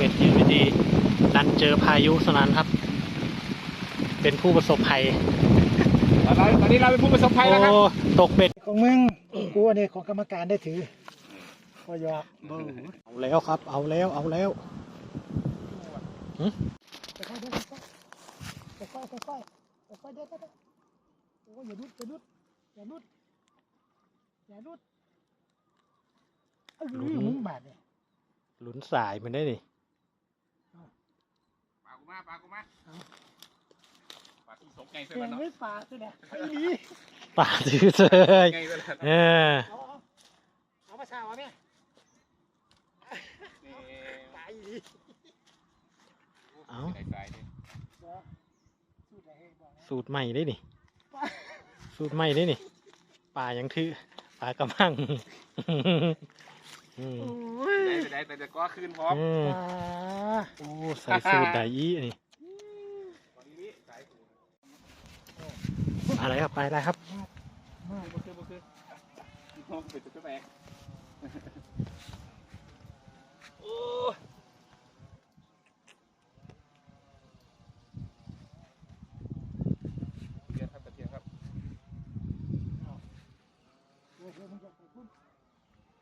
เบ็ดอยู่ดีๆดันเจอพายุสนั้นครับ เป็นผู้ประสบภัยเราตอนนี้เราเป็นผู้ประสบภัยแล้วครับโอ้ตกเบ็ดของมึงกูอันนี้ของกรรมการได้ถือพอยอเบอร์เอาแล้วครับ เอาแล้วเอาแล้วค่อยๆเดินค่อยๆค่อยๆค่อยๆค่อยๆเดินค่อยๆโอ้ยอย่าดุดอย่าดุดอย่าดุดอย่าดุดเอ้ยมึงบาดเนี่ยหลุนสายมันได้นี่ปากู มาปากูมาปาที่สมไงเส้นเก่มันงเนาะไม่ปาดเลยเนี่ยไอ้ดีป่าถือเลยไงเส้นมันเออเอาเอาเอามาชาวะเนี่ยนี่ตายดีไอ้สายนี่เดี๋ยวสู้ได้ให้บอกนะสูตรใหม่ได้นี่สูตรใหม่ได้นี่ป่ายังถือป่ากระมัง อืมได้ไปได้แต่จะก้อคืนพร้อมอืมอ่าโอ้ใส่สูตรไดอี้นี่ตอนนี้สายอะไรครับไปอะไรครับ มากบ่คือบ่คือมองเป็นตัวแบกโอ้เทียนครับตะเทียนครับ เดี๋ยวเดี๋ยวมึงจะไปพุ่น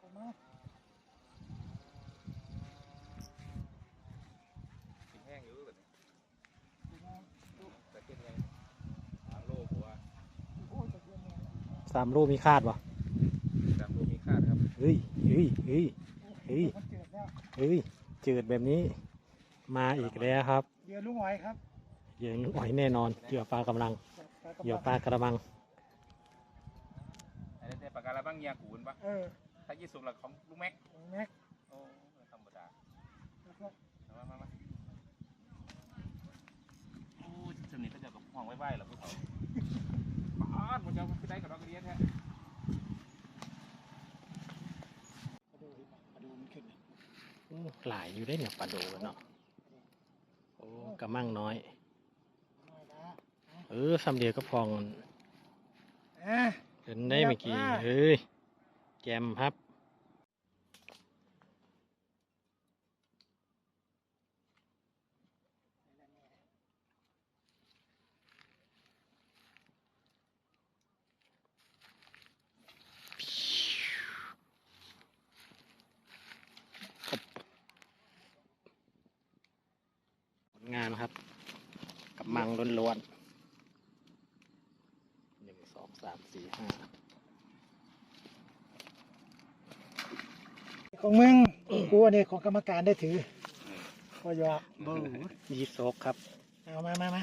ออกมา ถึงแห้งอยู่แบบนี้ เดี๋ยวมา ตะเทียนไงสามโลกว่า โอ้ยจะเย็นเนี่ย สามรูปมีคาดปะสามโลมีค่านะครับเฮ้ยเฮ้ยเฮ้ยเฮ้ยมันเกิดแล้วเฮ้ยเจิดแบบนี้มาอีกแล้วครับเดี๋ยวลุงหอยครับเหยื่อหอยแน่นอนเหยื่อปลากำลังเหยื่อปลากระมังอันนี้เป็นปากกาละบ้างยากูนปะเออถ้ายี่สุกหลักของลุงแม็ก แม็ก โอ้ไม่ธรรมดา แล้วก็ มามามาโอ้ยจำนี้ก็จะกับห้องไว้ไว้เหรอพวกเขาป้าดผมจะไปได้กับดอกกระเดียนแท้มาดูมาดูมันขึ้นเลยโอ้หลายอยู่ได้เนี่ยปลาโดกันเนาะโอ้กระมังน้อยน้อยนะเออซ้ำเดียวก็พองอะเห็นได้เมื่อกี้เรียบร้อยเฮ้ยแจมครับ งานครับ กับมังล้วนๆหนึ่งสองสามสี่ห้าของมึงกูอันนี้ของกรรมการได้ถือพอยอเบอร์ยีโซกครับ เอามามามา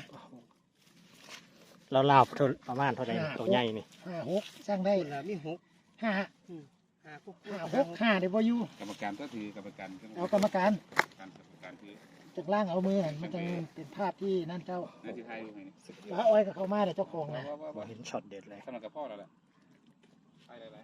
เราลาวๆเท่าประมาณเท่าไหร่ห้าตัวใหญ่นี่ห้าหกสร้างได้มีหกห้าห้าพวกห้าหกห้าเดี๋ยวพออยู่กรรมการก็ถือกรรมการเอากรรมการการกรรมการคือ จากล่างเอามือน่นมันจะเป็นภาพที่นั่นเจ้าพระอ้อยกับเขามาเลยเจ้าคองนะ เห็นช็อตเด็ดเลยสำหรับกับพ่อเราแหละไปเลย